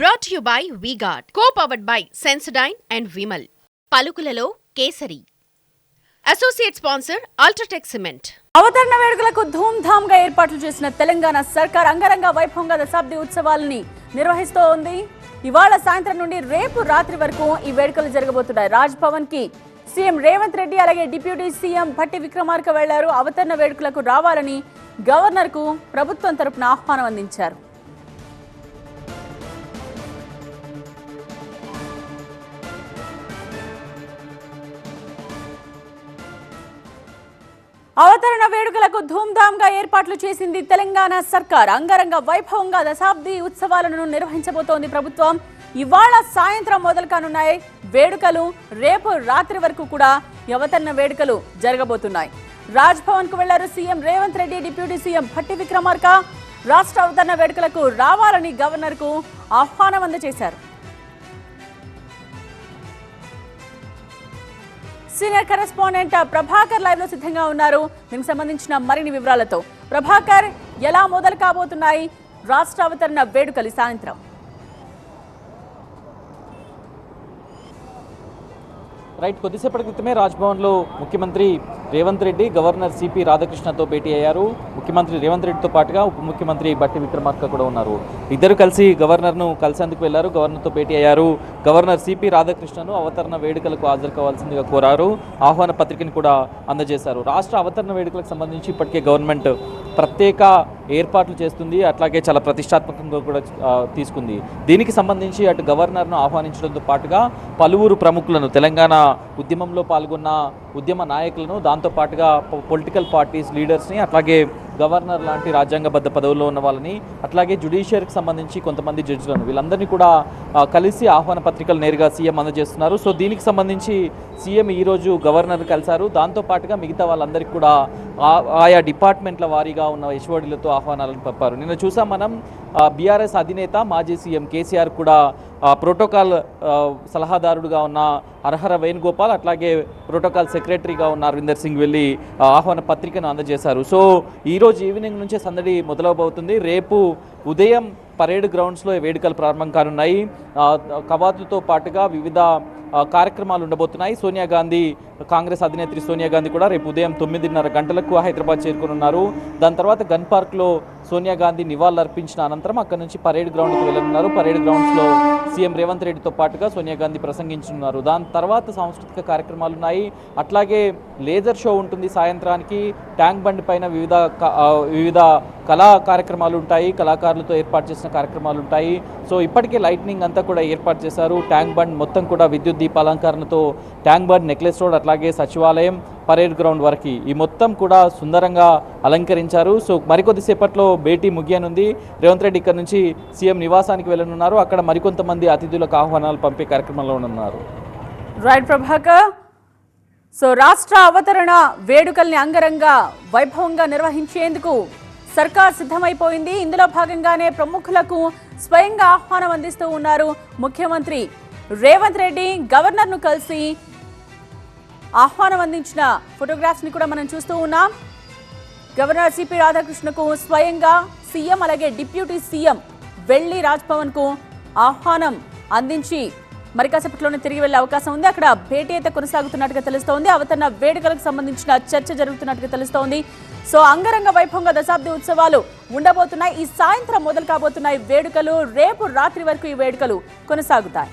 Brought you by VGuard co powered by Sensodyne and Vimal పలుకులలో kesari. Associate sponsor UltraTech cement అవతరణ వేడుకలకు ధూమ్గా ఏర్పాట్లు చేసిన తెలంగాణ సర్కార్ అంగరంగ వైభవంగా దశాబ్ది ఉత్సవాలని నిర్వహిస్తూ ఉంది ఇవాళ సాయంత్రం నుండి రేపు రాత్రి వరకు ఈ వేడుకలు జరగబోతున్నాయి. రాజ్ భవన్కి సీఎం రేవంత్ రెడ్డి అలాగే డిప్యూటీ సీఎం భట్టి విక్రమార్క వెళ్ళారు. అవతరణ వేడుకలకు రావాలని గవర్నర్కు ప్రభుత్వం తరపున ఆహ్వానం అందించారు. అవతరణ వేడుకలకు ధూమ్ధామ్గా ఏర్పాట్లు చేసింది తెలంగాణ సర్కార్. అంగరంగ వైభవంగా దశాబ్ది ఉత్సవాలను నిర్వహించబోతోంది ప్రభుత్వం. ఇవాళ సాయంత్రం మొదలు కానున్నాయి. వేడుకలు రేపు రాత్రి వరకు కూడా అవతరణ వేడుకలు జరగబోతున్నాయి. రాజ్ భవన్కు వెళ్ళారు CM Revanth Reddy deputy CM Bhatti Vikramarka. రాష్ట్ర అవతరణ వేడుకలకు రావాలని గవర్నర్కు ఆహ్వానం అందజేశారు. సీనియర్ కరెస్పాండెంట్ ప్రభాకర్ లైవ్లో సిద్ధంగా ఉన్నారు. దీనికి సంబంధించిన మరిన్ని వివరాలతో ప్రభాకర్ ఎలా మొదలు కాబోతున్నాయి? రాష్ట్ర అవతరణ వేడుకలు సాయంత్రం. రైట్ కొద్దిసేపటి క్రితమే రాజ్భవన్లో ముఖ్యమంత్రి రేవంత్ రెడ్డి గవర్నర్ సిపి రాధాకృష్ణతో భేటీ అయ్యారు. ముఖ్యమంత్రి రేవంత్ రెడ్డితో పాటుగా ఉప ముఖ్యమంత్రి బట్టి విక్రమార్క కూడా ఉన్నారు. ఇద్దరు కలిసి గవర్నర్ను కలిసేందుకు వెళ్ళారు గవర్నర్తో భేటీ అయ్యారు. గవర్నర్ సిపి రాధాకృష్ణను అవతరణ వేడుకలకు హాజరు కావాల్సిందిగా కోరారు. ఆహ్వాన పత్రికను కూడా అందజేశారు. రాష్ట్ర అవతరణ వేడుకలకు సంబంధించి ఇప్పటికే గవర్నమెంట్ ప్రత్యేక ఏర్పాట్లు చేస్తుంది. అట్లాగే చాలా ప్రతిష్టాత్మకంగా కూడా తీసుకుంది. దీనికి సంబంధించి అటు గవర్నర్ను ఆహ్వానించడంతో పాటుగా పలువురు ప్రముఖులను తెలంగాణ ఉద్యమంలో పాల్గొన్న ఉద్యమ నాయకులను దాంతోపాటుగా పొలిటికల్ పార్టీస్ లీడర్స్ని అట్లాగే గవర్నర్ లాంటి రాజ్యాంగబద్ధ పదవుల్లో ఉన్న వాళ్ళని అట్లాగే జుడిషియర్కి సంబంధించి కొంతమంది జడ్జిలను వీళ్ళందరినీ కూడా కలిసి ఆహ్వాన పత్రికలు నేరుగా సీఎం అందజేస్తున్నారు. సో దీనికి సంబంధించి సీఎం ఈరోజు గవర్నర్ కలిశారు. దాంతో పాటుగా మిగతా వాళ్ళందరికీ కూడా ఆ- ఆయా డిపార్ట్మెంట్ల వారీగా ఉన్న యశ్వడిలతో ఆహ్వానాలను పంపారు. నిన్న చూసాం మనం బీఆర్ఎస్ అధినేత మాజీ సీఎం కేసీఆర్ కూడా ప్రోటోకాల్ సలహాదారుడుగా ఉన్న అర్హర వేణుగోపాల్ అట్లాగే ప్రోటోకాల్ సెక్రటరీగా ఉన్న అరవిందర్ సింగ్ వెళ్ళి ఆహ్వాన పత్రికను అందజేశారు. సో ఈరోజు ఈవినింగ్ నుంచే సందడి మొదలవబోతుంది. రేపు ఉదయం పరేడ్ గ్రౌండ్స్లో వేడుకలు ప్రారంభం కానున్నాయి. కవాతుతో పాటుగా వివిధ కార్యక్రమాలు ఉండబోతున్నాయి. సోనియా గాంధీ కాంగ్రెస్ అధినేత్రి సోనియా గాంధీ కూడా రేపు ఉదయం తొమ్మిదిన్నర గంటలకు హైదరాబాద్ చేరుకున్నారు దాని తర్వాత గన్ పార్క్లో సోనియా గాంధీ నివాళులర్పించిన అనంతరం అక్కడ నుంచి పరేడ్ గ్రౌండ్కి వెళ్ళనున్నారు. పరేడ్ గ్రౌండ్స్లో సీఎం రేవంత్ రెడ్డితో పాటుగా సోనియా గాంధీ ప్రసంగించనున్నారు. దాని తర్వాత సాంస్కృతిక కార్యక్రమాలు ఉన్నాయి. అట్లాగే లేజర్ షో ఉంటుంది సాయంత్రానికి. ట్యాంక్ బండ్ పైన వివిధ వివిధ కళా కార్యక్రమాలు ఉంటాయి. కళాకారులతో ఏర్పాటు చేసిన కార్యక్రమాలు ఉంటాయి. సో ఇప్పటికే లైట్నింగ్ అంతా కూడా ఏర్పాటు చేశారు. ట్యాంక్ బండ్ మొత్తం కూడా విద్యుత్ దీపాలంకరణతో ట్యాంక్ బండ్ నెక్లెస్ రోడ్ అట్లా అలాగే సచివాలయం పరేడ్ గ్రౌండ్ వరకు ఈ మొత్తం కూడా సుందరంగా అలంకరించారు. సో మరికొద్దిసేపట్లో భేటీ ముగియనుంది. రేవంత్ రెడ్డి ఇక్కడ నుంచి సీఎం నివాసానికి వెళ్ళనున్నారు. అక్కడ మరికొంతమంది అతిథులకు ఆహ్వానాలు పంపే కార్యక్రమంలో ఉన్నారు రైట్ ప్రభాకర్. సో రాష్ట్ర అవతరణ వేడుకల్ని అంగరంగ వైభవంగా నిర్వహించేందుకు సర్కార్ సిద్ధమైపోయింది. ఇందులో భాగంగానే ప్రముఖులకు స్వయంగా ఆహ్వానం అందిస్తూ ఉన్నారు ముఖ్యమంత్రి రేవంత్ రెడ్డి. గవర్నర్ను కలిసి ఆహ్వానం అందించిన ఫోటోగ్రాఫ్స్ని కూడా మనం చూస్తూ ఉన్నాం. గవర్నర్ సిపి రాధాకృష్ణకు స్వయంగా సీఎం అలాగే డిప్యూటీ సీఎం వెళ్ళి రాజ్భవన్కు ఆహ్వానం అందించి మరి కాసేపట్లోనే తిరిగి వెళ్ళే అవకాశం ఉంది. అక్కడ భేటీ అయితే కొనసాగుతున్నట్టుగా తెలుస్తోంది. అవతరణ వేడుకలకు సంబంధించిన చర్చ జరుగుతున్నట్టుగా తెలుస్తోంది. సో అంగరంగ వైభవంగా దశాబ్ది ఉత్సవాలు ఉండబోతున్నాయి. ఈ సాయంత్రం మొదలు కాబోతున్నాయి వేడుకలు. రేపు రాత్రి వరకు ఈ వేడుకలు కొనసాగుతాయి.